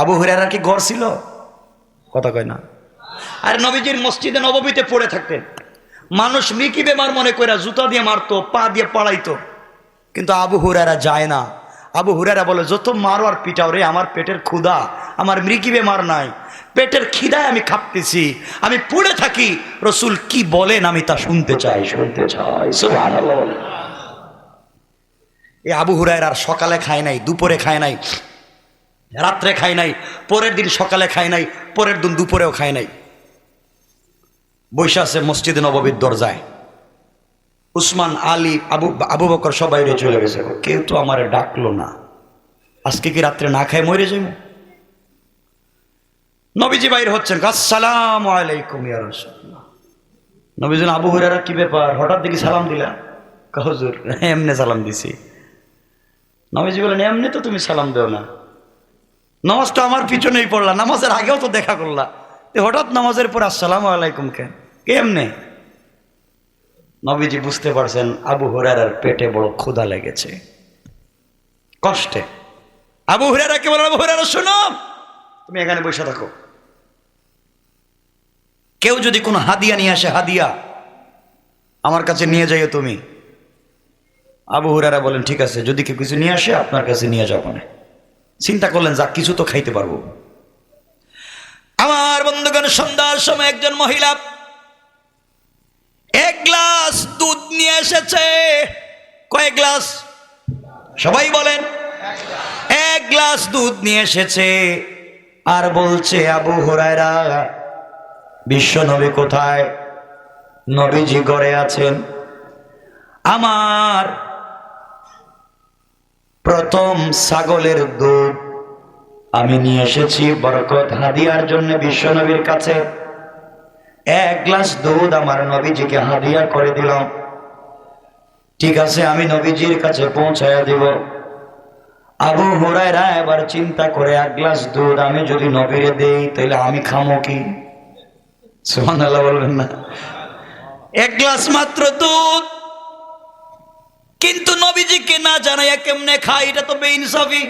আবু হুরারা কি গড় ছিল? কথা কয় না। আর নবীজির মসজিদে নবমীতে পড়ে থাকতেন। মানুষ মিকি বেমার মনে করে জুতা দিয়ে মারতো, পা দিয়ে পাড়াইতো কিন্তু আবু হুরারা যায় না। আবু হুরারা বলে, যত মারো আর পিটাও রে, আমার পেটের ক্ষুধা, আমার মৃগি বেমার নাই। পেটের খিদায় আমি খাপতেছি, আমি পড়ে থাকি। রসুল কি বলেন আমি তা শুনতে চাই শুনতে চাই এই আবু হুরায়ের সকালে খায় নাই, দুপুরে খায় নাই। রাত্রে খায় নাই পরের দিন সকালে খায় নাই পরের দিন দুপুরেও খায় নাই। বৈশা আছে মসজিদে নববীর দরজায়। উসমান আলী আবু আবু বকর সবাই চলে গেছে। কেউ তো আমারে ডাকলো না। আজকে কি রাত্রে না খায় মরে যাইব? নবীজি বাইর হচ্ছেন আসসালাম আলাইকুম ইয়া রাসূলুল্লাহ। নবীজি বলেন, আবু হুরায়রা কি ব্যাপার? হঠাৎ দেখি সালাম দিলা হুজুর এমনে সালাম দিছি। নবীজি বলেন এমনি তো তুমি সালাম দেও না। নামাজটা আমার পিছনেই পড়লা, নামাজের আগেও তো দেখা করলা। হঠাৎ নামাজের পর আসসালাম আলাইকুম কেন? কেমনে? নবীজি বুঝতে পারছেন, আবু হুরারার পেটে বড় ক্ষুধা লেগেছে। কষ্টে। আবু হুরারা বলেন, আবু হুরারা শোনো, তুমি এখানে বসে থাকো। কেউ যদি কোনো হাদিয়া নিয়ে আসে, হাদিয়া, আমার কাছে নিয়ে যাইও তুমি। আবু হুরারা বলেন, ঠিক আছে, যদি কেউ কিছু নিয়ে আসে, আপনার কাছে নিয়ে যাব না চিন্তা করলেন যা কিছু তো খাইতে পারব। আমার বন্ধুগণ, সন্ধ্যার সময় একজন মহিলা এক গ্লাস দুধ নিয়ে এসেছে। কয়েক গ্লাস? সবাই বলেন, এক গ্লাস দুধ নিয়ে এসেছে। আর বলছে, আবু হুরায়রা, বিশ্ব নবী কোথায়? নবীজি গড়ে আছেন। আমার প্রথম ছাগলের দুধ। আমি নিয়ে এসেছি বরকত হাদিয়ার জন্য বিশ্বনবীর কাছে। এক গ্লাস দুধ আমার নবীজিকে হাদিয়া করে দিলাম ঠিক আছে, আমি নবীজির কাছে পৌঁছায়া দিব। আবু হুরায়রা এবার চিন্তা করে, এক গ্লাস দুধ আমি যদি নবীরে দেই, তাহলে আমি খামো কি? সুবহানাল্লাহ বলবেন না। এক গ্লাস মাত্র দুধ। কিন্তু নবীজিকে না জানাইয়া কেমনে খাই এটা তো বেইনসাফি।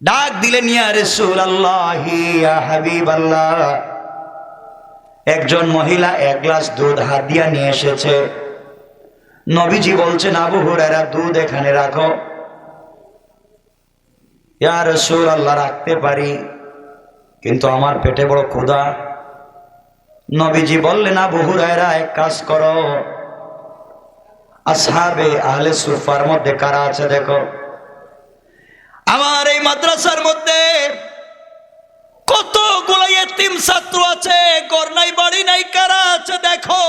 ডাক দিলেন আল্লাহ একজন মহিলা এক গ্লাস দুধ হাত হাদিয়া নিয়ে এসেছে। নবীজি বলছেন, আবু হুরায়রা, দুধ এখানে রাখো। ইয়া রাসূল আল্লাহ রাখতে পারি, কিন্তু আমার পেটে বড় ক্ষুধা। নবীজি বললেন, আবু হুরায়রা, এক কাজ করো। আসহাবে আহলে সুফার মধ্যে কারা আছে দেখো? আমার এই মাদ্রাসার মধ্যে কতগুলো এতিম ছাত্র আছে, ঘর নাই, বাড়ি নাই, কারা আছে দেখো?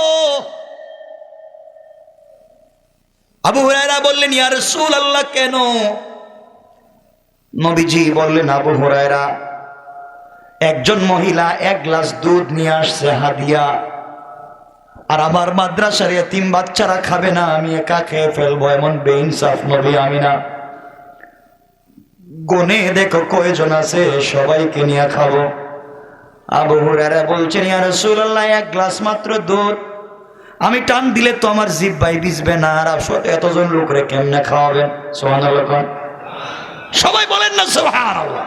আবু হুরায়রা বললেন, ইয়া আল্লাহ কেন? নবীজি বললেন, আবু হুরায়রা, একজন মহিলা এক গ্লাস দুধ নিয়ে আসছে হাদিয়া। আর আমার মাদ্রাসার এতিম বাচ্চারা খাবে না, আমি একা খেয়ে ফেলব, এমন বেইনসাফ নবী আমি না। গনে দেখো কয়জন আছে, সবাইকে নিয়ে খাব। আবু হুরারা বলছেন, ইয়া এক গ্লাস মাত্র দুধ। আমি টান দিলে তো আমার জিভ ভাই বিজবে না, আর এতজন লোকরে কেমনে খাওয়াবেন? সুবহানাল্লাহ। সবাই বলেন না, সুবহানাল্লাহ।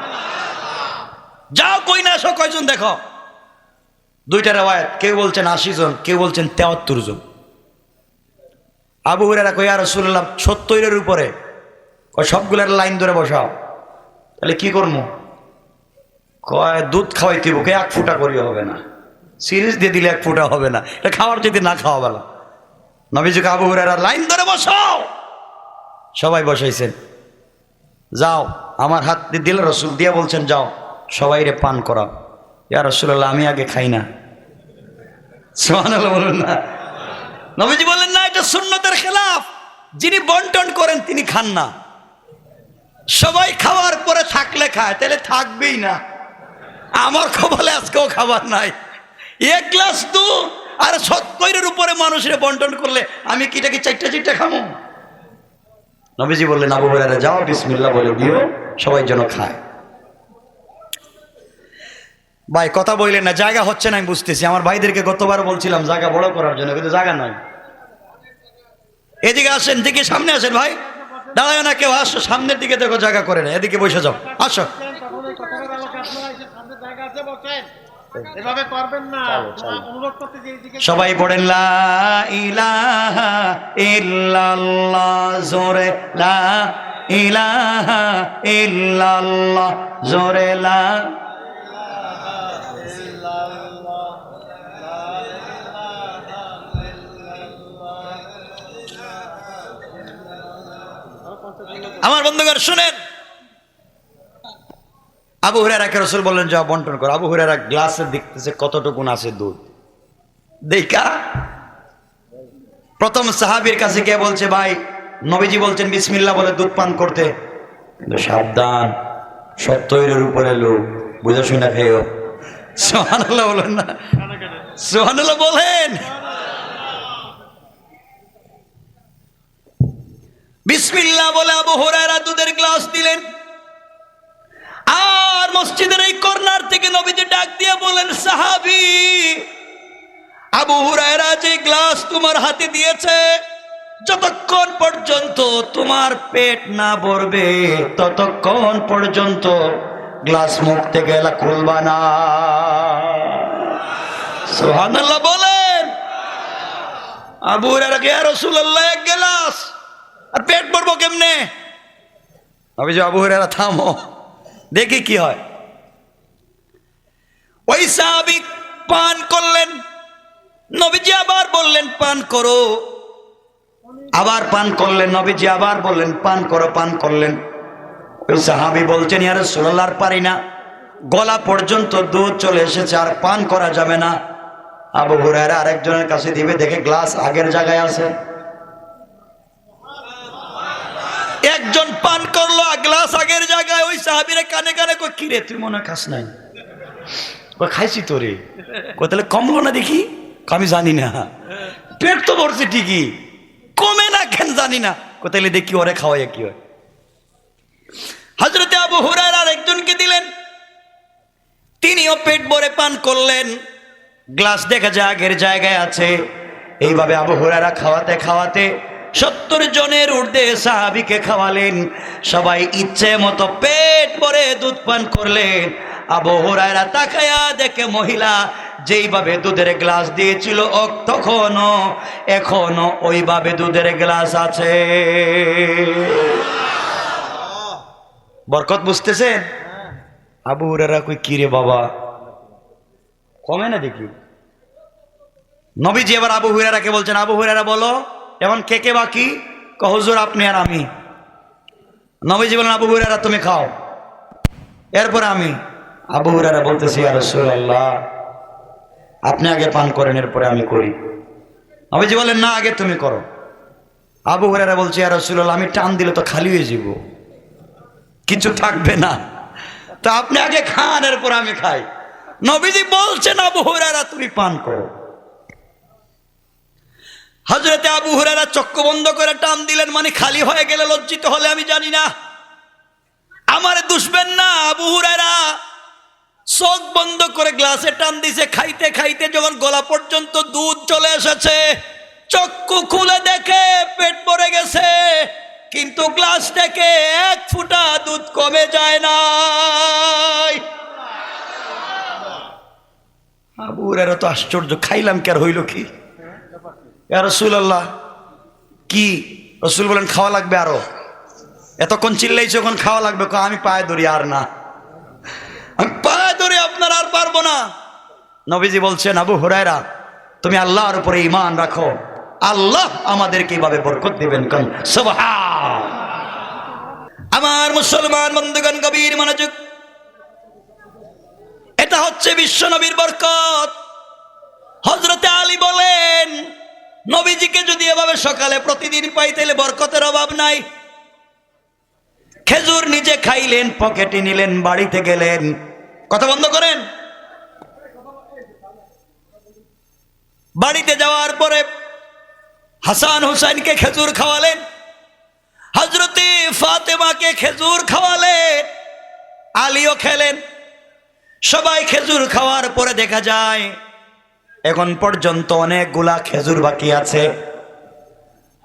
যাও কই না আসো কয়জন দেখো। দুইটা রেওয়ায়ত, কেউ বলছেন আশি জন, কেউ বলছেন তেয়াত্তর জন। আবু হুরারা কই আর রসুল্লাহ সত্তরের উপরে। সবগুলার লাইন ধরে বসাও। তাহলে কি করব কয়, দুধ খাওয়াই দিব কে এক ফুটা করিও হবে না। সিরিজ দিয়ে দিলে এক ফুটা হবে না। এটা খাওয়ার যদি না খাওয়া বেলা নবীজিকে আবু হুরারা লাইন ধরে বসাও। সবাই বসাইছেন। যাও, আমার হাত দিয়ে দিলে রসুল, দিয়ে বলছেন, যাও সবাই রে পান করাও। ইয়া রসুল্লাহ আমি আগে খাই না। সুবহানাল্লাহ বলুন না। নবীজি বললেন, না, এটা সুন্নতের খেলাফ। যিনি বন্টন করেন, তিনি খান না। সবাই খাওয়ার পরে থাকলে খায়, তাহলে থাকবেই না। আমার খবলে আজকেও খাবার নাই। এক গ্লাস দুধ আর সত্তরের উপরে মানুষের বন্টন করলে আমি কি এটাকে চারটা চারটা খামো? নবীজি বললেন, আবু হুরায়রা, যাও, বিসমিল্লাহ বলে দিও, সবাই যেন খায়। ভাই, কথা বললেন না, জায়গা হচ্ছে না, আমি বুঝতেছি। আমার ভাইদেরকে গতবার বলছিলাম, জায়গা বড় করার জন্য, কিন্তু জায়গা নয় এদিকে আসেন দিকে সামনে আসেন ভাই। দাঁড়ায় না কেউ, আসো, সামনের দিকে দেখো, জায়গা করে না এদিকে বসে যাও, আসো। সবাই পড়েন, লা ইলাহা জোরে, লা ইলাহা ইল্লাল্লাহ জোরে, লা আমার বন্ধুগণ, শুনেন। আবু হুরারাকে রসুল বললেন যা বন্টন করো। আবু হুরারা গ্লাসে দেখতেছে কতটুকুন আছে দুধ। দেখা। প্রথম সাহাবীর কাছে কে বলছে, ভাই, নবীজি বলছেন, বিসমিল্লাহ বলে দুধ পান করতে। সাবধান সত্যের উপরে লোক বুঝে শুনে খেয়েও। সোহানুল্লাহ বলেন না। সোহানুল্লাহ বলেন। বিসমিল্লাহ বলে আবু হুরায়রা দুধের গ্লাস দিলেন। আর মসজিদের এই কর্নার থেকে নবীজি ডাক দিয়ে বলেন সাহাবি, আবু হুরায়রা যে গ্লাস তোমার হাতে দিয়েছে, যতক্ষণ পর্যন্ত তোমার পেট না ভরবে, ততক্ষণ পর্যন্ত গ্লাস মুখ থেকে খুলবা না। সুবহানাল্লাহ বলেন। আবু হুরায়রা কে রাসূলুল্লাহ, এক গ্লাস। আর পেট ভরবো কেমনে? নবীজি আবু হুরায়রা থামো। দেখি কি হয়। ওই সাহাবিক পান করলেন, নবীজি আবার বললেন, পান করো। আবার পান করলেন, নবীজি আবার বললেন, পান করো, পান করলেন। সাহাবি বলছেন, ইয়ার সুরলার পারি না। গলা পর্যন্ত দুধ চলে এসেছে, আর পান করা যাবে না। আবু হুরায়রা আরেকজনের কাছে দিবে, দেখে গ্লাস আগের জায়গায় আছে। একজন পান করল গ্লাস আগের জায়গায় ওই সাহাবিরে কানে কানে কই কিরে তুই মনে খাস নাই? খাইছি তো রে। তাহলে কমলো না দেখি? আমি জানি না। পেট তো ভরছে ঠিকই, কমে না কেন জানি না। তাহলে দেখি ওরে খাওয়াই কি হয়? হজরতে আবু হুরার আর একজনকে দিলেন। তিনিও পেট ভরে পান করলেন। গ্লাস দেখা যায় আগের জায়গায় আছে। এইভাবে আবু হুরারা খাওয়াতে খাওয়াতে সত্তর জনের ঊর্ধ্বে সাহাবিকে খাওয়ালেন। সবাই ইচ্ছে মতো পেট ভরে দুধ পান করলেন। আবু হুরায়রা তাকায়া দেখে মহিলা যেইভাবে দুধের গ্লাস দিয়েছিল তখনও এখনও ওইভাবে দুধের গ্লাস আছে। বরকত বুঝতেছেন? আবু হুরারা কই, কিরে বাবা? কমে না দেখি। নবীজি এবার আবু হুরারাকে বলছেন, আবু হুরারা বলো। এখন কে কে বাকি? কহজুর আপনি আর আমি। নবীজি বলেন আবু হুরারা তুমি খাও। এরপরে আমি, আবু হুরারা বলতেছি আর আল্লাহ আপনি আগে পান করেন, এরপরে আমি করি। নবীজি বলেন না, আগে তুমি করো। আবু হুরারা বলছে আর রসুল্লাহ আমি টান দিলে তো খালি হয়ে যাব। কিছু থাকবে না। তা আপনি আগে খান, এরপর আমি খাই। নবীজি বলছেন, আবু হুরারা তুমি পান করো। হজরতে আবু হুরারা চক্ষু বন্ধ করে টান দিলেন মানে খালি হয়ে গেলে লজ্জিত হলে আমি জানি না। আমারে দুষবেন না, আবু হুরারা চোখ বন্ধ করে গ্লাসে টান দিছে, খাইতে খাইতে যখন গলা পর্যন্ত দুধ চলে এসেছে, চক্ষু খুলে দেখে পেট ভরে গেছে, কিন্তু গ্লাস থেকে এক ফুটা দুধ কমে যায় না আবু তো আশ্চর্য, খাইলাম কে আর হইল কি? রসুল আল্লাহ কি? রসুল বলেন, খাওয়া লাগবে আরও। এতক্ষণ চিল্লাইছে যখন খাওয়া লাগবে। আমি পায়ে ধরি, আর না। আমি পায়ে ধরে, আপনার আর পারব না। নবীজি বলছেন, আবু হুরায়রা, তুমি আল্লাহর উপরে ইমান রাখো। আল্লাহ আমাদেরকে এইভাবে বরকত দিবেন। সুবহান। আমার মুসলমান বন্ধুগণ কবির মনোযোগ। এটা হচ্ছে বিশ্ব নবীর বরকত। হজরতে আলী বলেন নবীজিকে যদি এভাবে সকালে প্রতিদিন পাই, তাহলে বরকতের অভাব নাই। খেজুর নিজে খাইলেন, পকেটে নিলেন, বাড়িতে গেলেন। কথা বন্ধ করেন? বাড়িতে যাওয়ার পরে হাসান হুসাইনকে খেজুর খাওয়ালেন হজরতে ফাতেমাকে খেজুর খাওয়ালেন, আলীও খেলেন। সবাই খেজুর খাওয়ার পরে দেখা যায় এখন পর্যন্ত অনেকগুলা খেজুর বাকি আছে।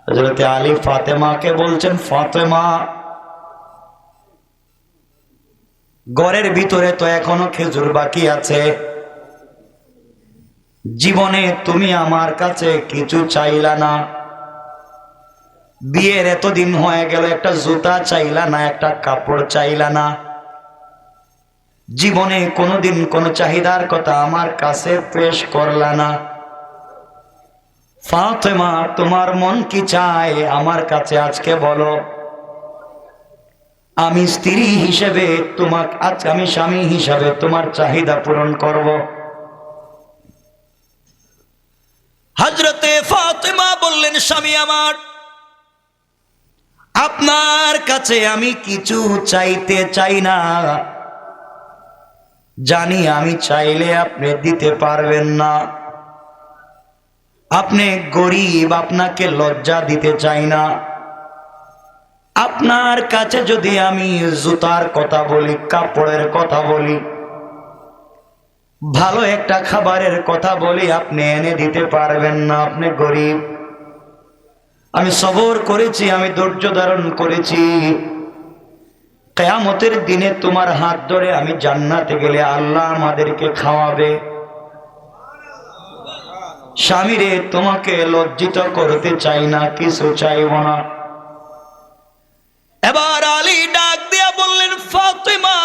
হজরতে আলী ফাতেমাকে বলছেন, ফাতেমা, ঘরের ভিতরে তো এখনও খেজুর বাকি আছে। জীবনে তুমি আমার কাছে কিছু চাইলা না। বিয়ের এতদিন হয়ে গেল, একটা জুতা চাইলা না, একটা কাপড় চাইলা না। জীবনে কোনোদিন কোনো চাহিদার কথা আমার কাছে পেশ করলা না। ফাতেমা, তোমার মন কি চায় আমার কাছে আজকে বলো। আমি স্ত্রী হিসেবে তোমাক আজ আমি স্বামী হিসাবে তোমার চাহিদা পূরণ করব। হজরতে ফাতেমা বললেন, স্বামী আমার, আপনার কাছে আমি কিছু চাইতে চাই না। জানি আমি চাইলে আপনি দিতে পারবেন না। আপনি গরিব, আপনাকে লজ্জা দিতে চাই না। আপনার কাছে যদি আমি জুতার কথা বলি, কাপড়ের কথা বলি, ভালো একটা খাবারের কথা বলি, আপনি এনে দিতে পারবেন না। আপনি গরিব। আমি সবর করেছি, আমি ধৈর্য ধারণ করেছি। কেয়ামতের দিনে তোমার হাত ধরে আমি জান্নাতে গেলে আল্লাহ আমাদেরকে খাওয়াবে। স্বামীরে, তোমাকে লজ্জিত করতে চাই না, কিছু চাইব না। এবার আলী ডাক দিয়া বললেন, ফাতেমা,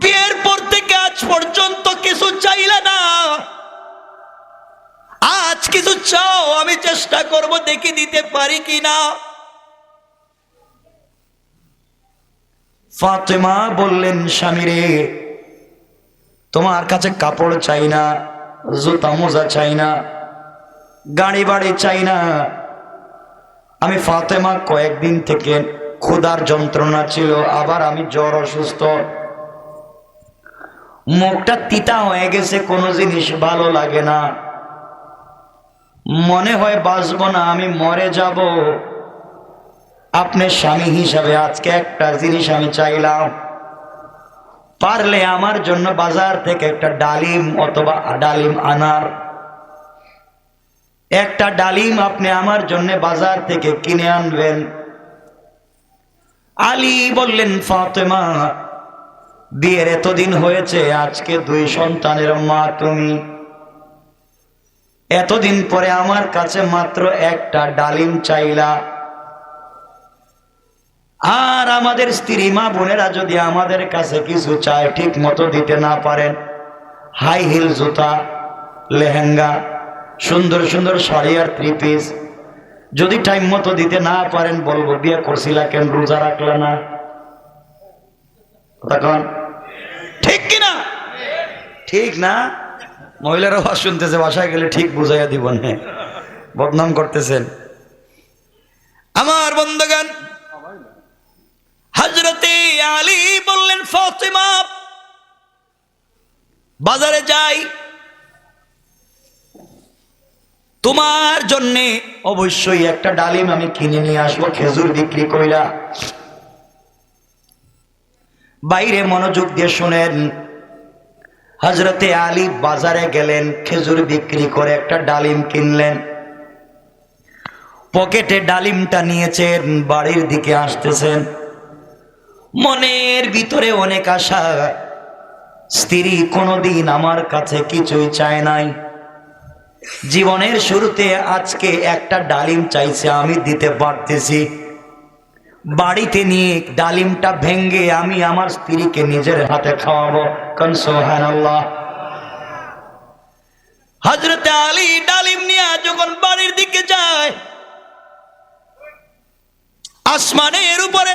বিয়ের পর থেকে আজ পর্যন্ত কিছু চাইলে না। আজ কিছু চাও, আমি চেষ্টা করব দেখি দিতে পারি কিনা। ফাতেমা বললেন, স্বামীরে, তোমার কাছে কাপড় চাই না, জুতা মোজা চাই না, গাড়ি বাড়ি চাই না। আমি ফাতেমা কয়েকদিন থেকে ক্ষুধার যন্ত্রণা ছিল, আবার আমি জ্বর অসুস্থ। মুখটা তিতা হয়ে গেছে, কোনো জিনিস ভালো লাগে না। মনে হয় বাঁচবো না, আমি মরে যাব। আপনার স্বামী হিসাবে আজকে একটা জিনিস আমি চাইলাম। পারলে আমার জন্য বাজার থেকে একটা ডালিম অথবা ডালিম আনার। একটা ডালিম আপনি আমার জন্য বাজার থেকে কিনে আনবেন। আলী বললেন, ফাতেমা, বিয়ের এতদিন হয়েছে, আজকে দুই সন্তানের মা তুমি। এতদিন পরে আমার কাছে মাত্র একটা ডালিম চাইলা। আর আমাদের স্ত্রী, মা বোনেরা যদি আমাদের কাছে কিছু চায়, ঠিক মতো দিতে না পারেন হাই হিল জুতা, লেহেঙ্গা, সুন্দর সুন্দর শাড়ি আর থ্রি পিস যদি টাইম মতো দিতে না পারেন, বলব, বিয়ে করছিলা কেন, রোজা রাখলা না? তখন ঠিক কিনা ঠিক না? মহিলারা আওয়াজ শুনতেছে, বাসায় গেলে ঠিক বুঝাইয়া দিব না বদনাম করতেছেন। আমার বন্ধগান আলী বললেন, ফাতেমা, বাজারে যাই। তোমার জন্যে অবশ্যই একটা ডালিম আমি কিনে নিয়ে আসব, খেজুর বিক্রি কইরা। বাইরে মনোযোগ দিয়ে শুনেন হজরতে আলী বাজারে গেলেন, খেজুর বিক্রি করে একটা ডালিম কিনলেন। পকেটে ডালিমটা নিয়েছেন, বাড়ির দিকে আসতেছেন। মনের ভিতরে অনেক আশা। স্ত্রী কোনোদিন আমার কাছে কিছুই চায় নাই। জীবনের শুরুতে আজকে একটা ডালিম চাইছে, আমি দিতে পারতেছি। বাড়িতে নিয়ে ডালিমটা ভেঙ্গে আমি আমার স্ত্রীকে নিজের হাতে খাওয়াবো। কারণ সোহান হজরতে আলী ডালিম নিয়ে যখন বাড়ির দিকে যায়, আসমানের উপরে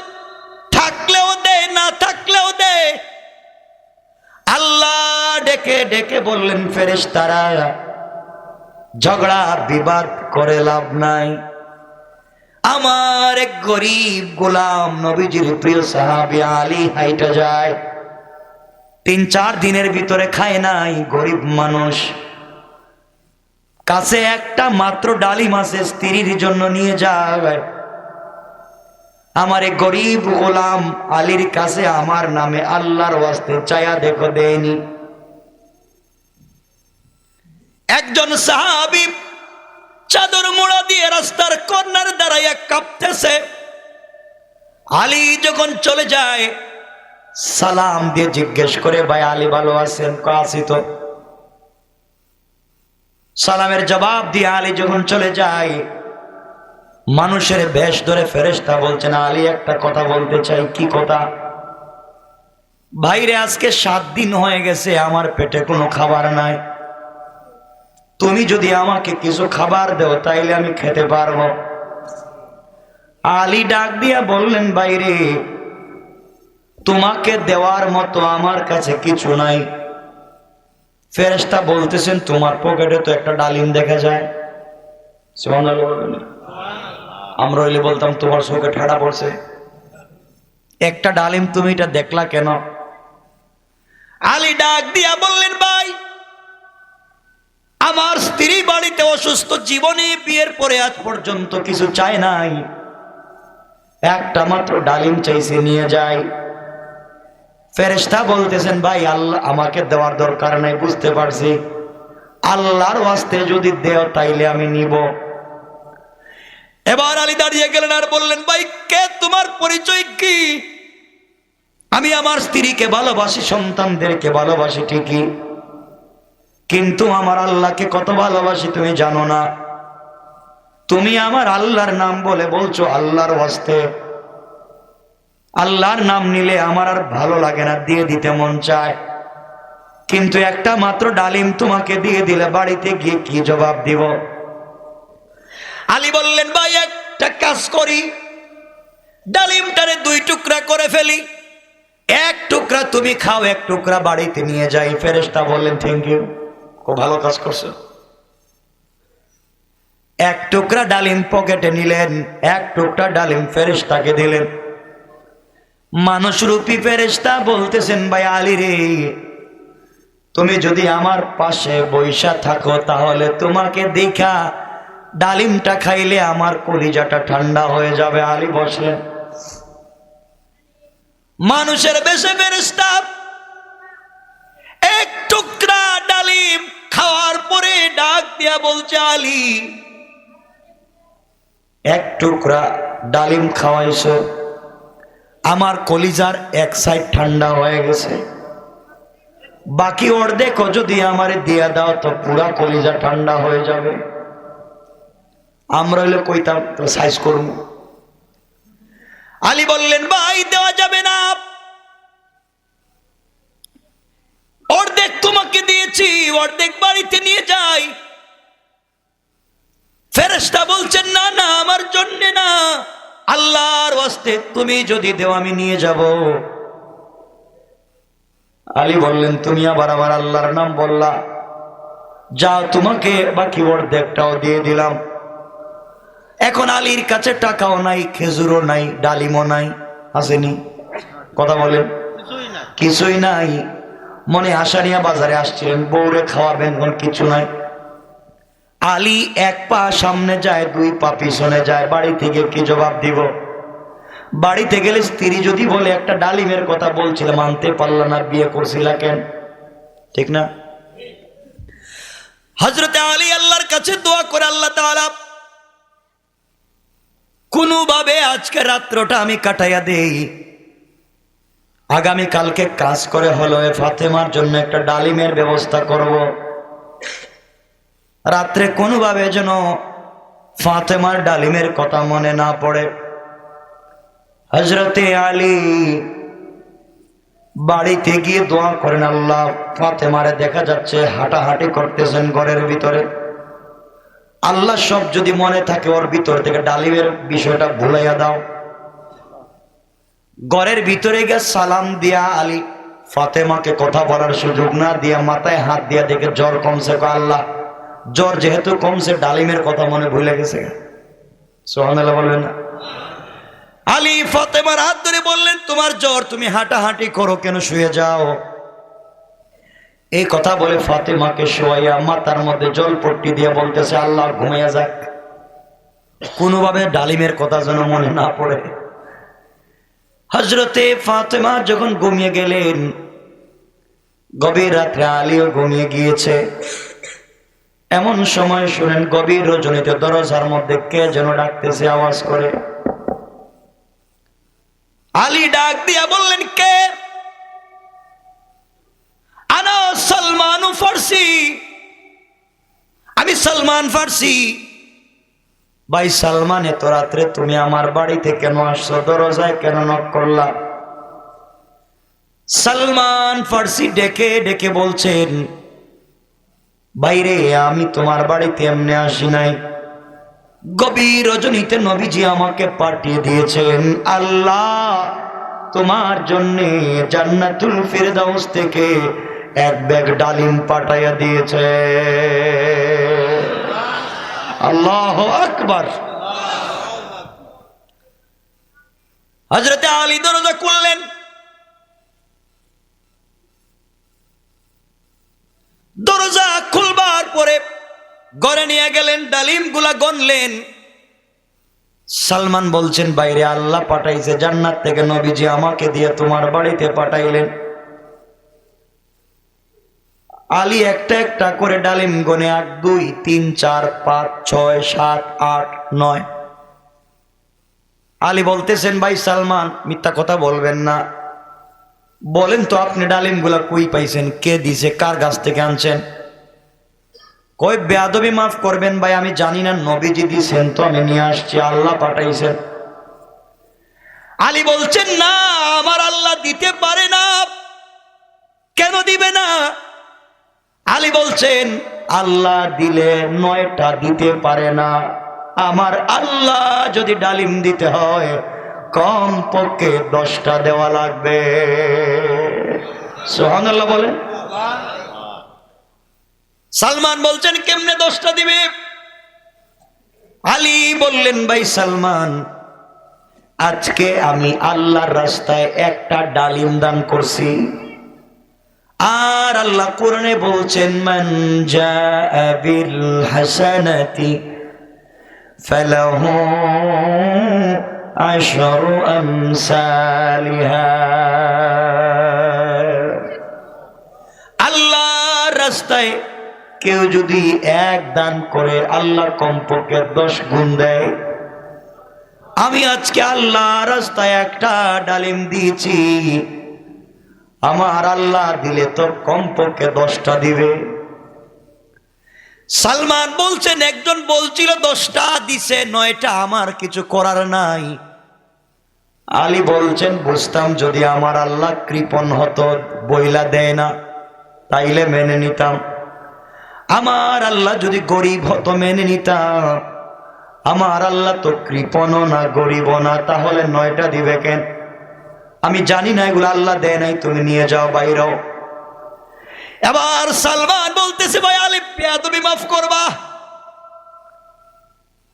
থাকলেও দেয় না থাকলেও দেয় আল্লাহ ডেকে ডেকে বললেন, ফেরেশতারা, ঝগড়া, বিবাদ করে লাভ নাই। আমার এক গরিব গোলাম নবীজির প্রিয় সাহাবি আলী হাইটা যায়। তিন চার দিনের ভিতরে খায় নাই, গরিব মানুষ। কাছে একটা মাত্র ডালিম আছে, স্ত্রীর জন্য নিয়ে যায়। আমার এই গরিব গোলাম আলীর কাছে আমার নামে আল্লাহর ওয়াস্তে চায়া দেখো দেয়নি। একজন সাহাবি চাদর মোড়া দিয়ে রাস্তার কর্নার দাঁড়াইয়া কাঁপতেছে। আলী যখন চলে যায়, সালাম দিয়ে জিজ্ঞেস করে, ভাই আলী ভালো আছেন? কাছি তো। সালামের জবাব দিয়ে আলী যখন চলে যায় মানুষের বেশ ধরে ফেরেস্তা বলছেন, আলী, একটা কথা বলতে চাই। কি কথা? ভাইরে, আজকে সাত দিন হয়ে গেছে, আমার পেটে কোনো খাবার নাই। তুমি যদি আমাকে কিছু খাবার দেও, তাইলে আমি খেতে পারব। আলী ডাক দিয়া বললেন বাইরে তোমাকে দেওয়ার মতো আমার কাছে কিছু নাই। ফেরেস্তা বলতেছেন, তোমার পকেটে তো একটা ডালিম দেখা যায়। আমরা হইলে বলতাম, তোমার চোখে ঠেড়া পড়ছে। একটা ডালিম, তুমি এটা দেখলা কেন? আলী ডাক দিয়া বললেন, ভাই, আমার স্ত্রী বাড়িতে অসুস্থ, জীবনে বিয়ের পরে আজ পর্যন্ত কিছু চায় নাই। একটা মাত্র ডালিম চাইছে, নিয়ে যায়। ফেরেস্তা বলতেছেন, ভাই, আল্লাহ, আমাকে দেওয়ার দরকার নাই, বুঝতে পারছি। আল্লাহর ওয়াস্তে যদি দেও, তাইলে আমি নিব। এবার আলী দাঁড়িয়ে গেলেন আর বললেন, ভাই, কে তোমার পরিচয় কি? আমি আমার স্ত্রীকে ভালোবাসি, সন্তানদেরকে ভালোবাসি, ঠিকই। কিন্তু আমার আল্লাহকে কত ভালোবাসি তুমি জানো না। তুমি আমার আল্লাহর নাম বলে বলছো, আল্লাহর হস্তে। আল্লাহর নাম নিলে আমার আর ভালো লাগে না, দিয়ে দিতে মন চায়। কিন্তু একটা মাত্র ডালিম তোমাকে দিয়ে দিলে, বাড়িতে গিয়ে কি জবাব দিব? আলী বললেন, ভাই, একটা কাজ করি। ডালিমটারে দুই টুকরা করে ফেলি। এক টুকরা তুমি খাও, এক টুকরা বাড়িতে নিয়ে যাই। ফেরেস্তা বললেন থ্যাংক ইউ খুব ভালো কাজ করছ। এক টুকরা ডালিম পকেটে নিলেন, এক টুকরা ডালিম ফেরেস্তাকে দিলেন। মানুষ রূপী ফেরেস্তা বলতেছেন, ভাই আলী রে, তুমি যদি আমার পাশে বৈশা থাকো, তাহলে তোমাকে দেখা ডালিমটা খাইলে আমার কলিজাটা ঠান্ডা হয়ে যাবে, আলী বসলেন। মানুষের বেশে ফেরেস্তা এক টুকরা ডালিম খাওয়ার পরে ডাক দিয়া বলছে, আলী, এক টুকরা ডালিম খাওয়াইছো, আমার কলিজার এক সাইড ঠান্ডা হয়ে গেছে। বাকি অর্ধেক যদি আমারে দিয়া দাও, তো পুরা কলিজা ঠান্ডা হয়ে যাবে। আমরা হইলে কইতাম সাইজ করব। আলী বললেন, ভাই, দেওয়া যাবে না। অর্ধেক তোমাকে দিয়েছি, অর্ধেক বাড়িতে নিয়ে যাই। ফেরেস্তা বলছেন, না না, আমার জন্যে না। আল্লাহর ওয়াস্তে তুমি যদি দেও, আমি নিয়ে যাব। আলী বললেন, তুমি আবার আমার আল্লাহর নাম বললা। যাও তোমাকে বাকি অর্ধেকটাও দিয়ে দিলাম। এখন আলীর কাছে টাকাও নাই খেজুরও নাই ডালিমও নাই। আসেনি? কথা বলেন। কিছুই নাই। মনে আশা নিয়ে বাজারে আসছিলেন বউরে খাওয়াবেন কোন কিছু নাই। আলী এক পা সামনে যায় দুই পা পিছনে যায় বাড়ি থেকে কি জবাব দিব? বাড়িতে গেলে স্ত্রী যদি বলে একটা ডালিমের কথা বলছিলাম মানতে পারল না বিয়ে করছিলা কেন? ঠিক না? হজরতে আলী আল্লাহর কাছে দোয়া করে আল্লাহ তাআলা কোনোভাবে আজকে রাত্রটা আমি কাটাইয়া দেই। আগামী কালকে কাজ করে হলো ফাতেমার জন্য একটা ডালিমের ব্যবস্থা করব। রাত্রে কোনোভাবে যেন ফাতেমার ডালিমের কথা মনে না পড়ে। হজরতে আলী বাড়িতে গিয়ে দোয়া করেন, আল্লাহ, ফাতেমারে দেখা যাচ্ছে হাঁটাহাঁটি করতেছেন ঘরের ভিতরে। আল্লাহ সব যদি মনে থাকে ওর ভিতর থেকে ডালিমের বিষয়টা ভুলাইয়া দাও। ঘরের ভিতরে গিয়ে সালাম দিয়া আলী ফাতেমাকে কথা বলার সুযোগ না দিয়া মাথায় হাত দিয়া দেখে জ্বর কমছে। আল্লাহ, জ্বর যেহেতু কমছে, ডালিমের কথা মনে ভুলে গেছে। সোহানাল্লাহ বলবেন না। আলী ফাতেমার হাত ধরে বললেন, তোমার জ্বর তুমি হাঁটাহাঁটি করো, কেন শুয়ে যাও? এই কথা বলে ফাতেমাকে শোয়াইয়া মাথার মধ্যে জল পট্টি দিয়ে বলতেছে, আল্লাহ ঘুমাইয়া যাক। কোনোভাবে ডালিমের কথা যেন মনে না পড়ে। হজরতে ফাতেমা যখন ঘুমিয়ে গেলেন, গভীর রাত্রে আলীও ঘুমিয়ে গিয়েছে। এমন সময় শুনেন, গভীর রজনীতে দরজার মধ্যে কে যেন ডাকতেছে, আওয়াজ করে। আলী ডাক দিয়া বললেন, কে আনা সালমান ফার্সি। আমি সালমান ফার্সি। ভাই সালমান, এত রাত্রে তুমি আমার বাড়িতে কেন আসছো? দরজায় কেন নক করলা? সালমান ফার্সি ডেকে ডেকে বলছেন বাইরে আমি তোমার বাড়িতে এমনি আসি নাই। গভীর রজনীতে নবীজি আমাকে পাঠিয়ে দিয়েছেন। আল্লাহ, তোমার জন্যে জান্নাতুল ফিরদাউস থেকে এক ব্যাগ ডালিম পাঠাইয়া দিয়েছে। আল্লাহ আকবার। হজরতে আলী দরজা খুললেন। দরজা খুলবার পরে গড়ে নিয়ে গেলেন ডালিমগুলা গনলেন। সালমান বলছেন, বাইরে আল্লাহ পাঠাইছে, জান্নাত থেকে নবীজি আমাকে দিয়ে তোমার বাড়িতে পাঠাইলেন। আলী একটা একটা করে ডালিম গনে এক, দুই, তিন, চার, পাঁচ, ছয়, সাত, আট, নয়। আলী বলতেছেন, ভাই সালমান, মিথ্যা কথা বলবেন না। বলেন তো আপনি ডালিমগুলা কই পাইছেন? কে দিছে? কার গাছ থেকে আনছেন? কই বেয়াদবি মাফ করবেন ভাই, আমি জানি না, নবীজি দিছেন তো, আমি নিয়ে আসছি, আল্লাহ পাঠাইছেন। আলী বলছেন, না, আমার আল্লাহ দিতে পারে না। কেন দিবে না? আলী বলছেন, আল্লাহ দিলে নয়টা দিতে পারে না। আমার আল্লাহ যদি ডালিম দিতে হয় কম পক্ষে দশটা দেওয়া লাগবে। সোহান আল্লাহ বলেন। সালমান বলছেন, কেমনে দশটা দিবে? আলী বললেন, ভাই সালমান, আজকে আমি আল্লাহর রাস্তায় একটা ডালিম দান করছি। আর আল্লাহ কোরআনে বলছেন, মান জাআ বিল হাসানাতি ফালাহু আশরু আমসালিহা। আল্লাহর রাস্তায় কেউ যদি এক দান করে আল্লাহ কমপক্ষে দশ গুণ দেয়। আমি আজকে আল্লাহ রাস্তায় একটা ডালিম দিয়েছি। আমার আল্লাহ দিলে তো কমপক্ষে দশটা দিবে। সালমান বলছেন, একজন বলছিল, দশটা দিছে, নয়টা আমার কিছু করার নাই। আলী বলছেন, বুঝতাম যদি আমার আল্লাহ কৃপন হতো, বইলা দেয় না, তাইলে মেনে নিতাম। আমার আল্লাহ যদি গরিব হতো, মেনে নিতাম। আমার আল্লাহ তো কৃপণও না গরিব না, তাহলে নয়টা দিবে কেন? আমি জানি না, এগুলো আল্লাহ দেয় নাই, তুমি নিয়ে যাও বাইরেও। এবার সালমান বলতেছে, ভাই আলী পেয়া তুমি মাফ করবা।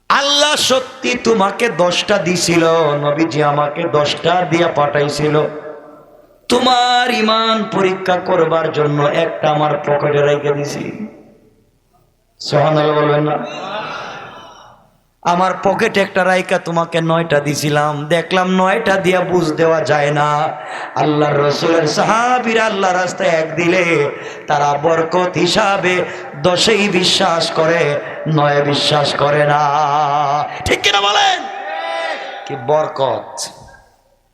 আল্লাহ সত্যি তোমাকে দশটা দিছিল, নবীজি আমাকে দশটা দিয়া পাঠাইছিল। তোমার ইমান পরীক্ষা করবার জন্য একটা আমার পকেটে রেখে দিছি। সোহান বলবেন না? আমার পকেটে একটা রাইকা তোমাকে নয়টা দিছিলাম। দেখলাম নয়টা দিয়া বুঝ দেওয়া যায় না। আল্লাহর রসুলের সাহাবির আল্লাহ রাস্তায় এক দিলে তারা বরকত হিসাবে দশেই বিশ্বাস করে, নয় বিশ্বাস করে না। ঠিক কিনা বলেন? কি বরকত?